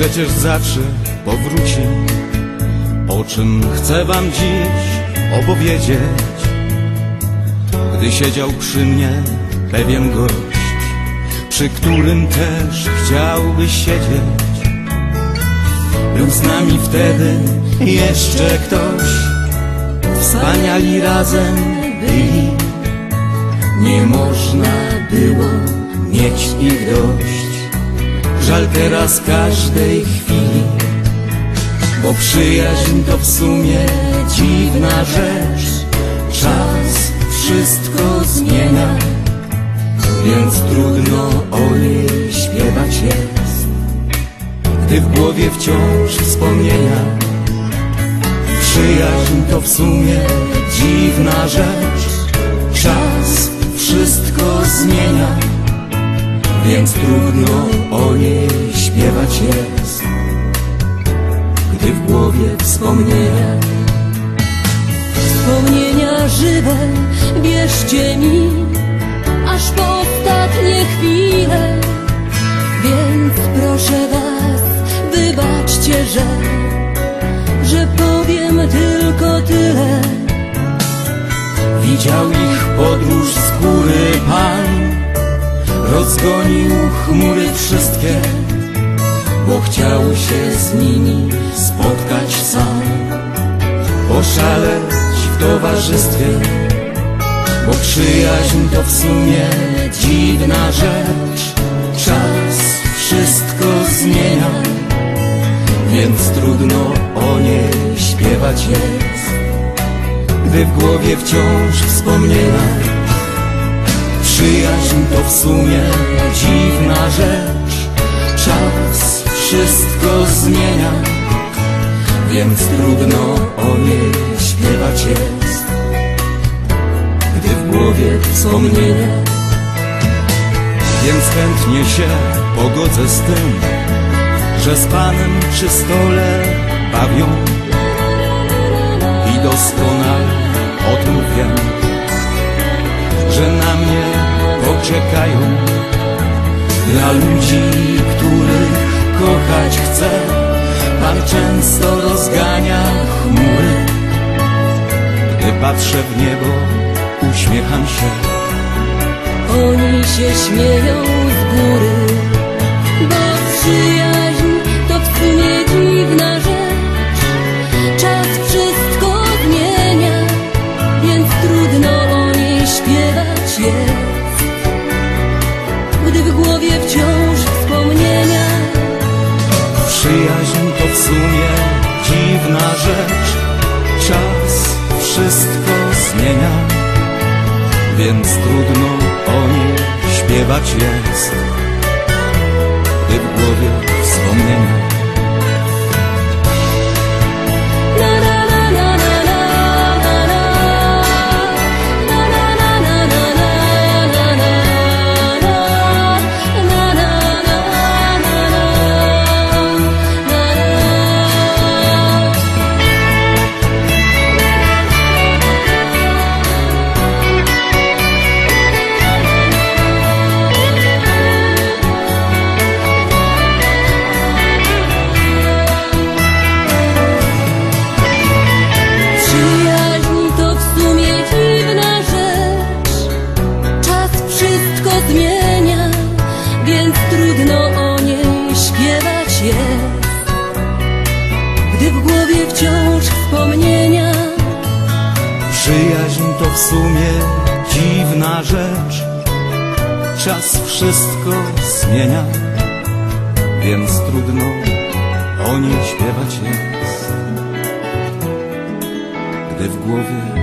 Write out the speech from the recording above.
przecież zawsze powróci. O czym chcę wam dziś opowiedzieć? Gdy siedział przy mnie pewien gość, przy którym też chciałbyś siedzieć. Był z nami wtedy jeszcze ktoś, wspaniali razem byli. Nie można było mieć ich dość. Żal teraz każdej chwili, bo przyjaźń to w sumie dziwna rzecz. Czas wszystko zmienia, więc trudno o niej śpiewać jest. Gdy w głowie wciąż wspomnienia, przyjaźń to w sumie dziwna rzecz. Czas wszystko zmienia, więc trudno o niej śpiewać jest. Gdy w głowie wspomnienia, Wspomnienia żywe, wierzcie mi, aż po ostatnie chwile. Więc proszę was, wybaczcie, że, że powiem tylko tyle. widział ich podróż z góry Pan. Rozgonił chmury wszystkie, bo chciał się z nimi spotkać sam. Poszaleć w towarzystwie, bo przyjaźń to w sumie dziwna rzecz. Czas wszystko zmienia, więc trudno o niej śpiewać jest. Gdy w głowie wciąż wspomnienia, przyjaźń to w sumie dziwna rzecz. Czas wszystko zmienia, więc trudno o niej śpiewać jest. Gdy w głowie wspomnienia, więc chętnie się pogodzę z tym, że z Panem przy stole bawią i doskonale o tym wiem, poczekają dla ludzi, których kochać chcę. Pan często rozgania chmury, gdy patrzę w niebo, uśmiecham się. Oni się śmieją z góry, więc trudno o niej śpiewać jest. Gdy w głowie wciąż wspomnienia, Przyjaźń to w sumie dziwna rzecz. Czas wszystko zmienia, więc trudno o niej śpiewać jest. Gdy w głowie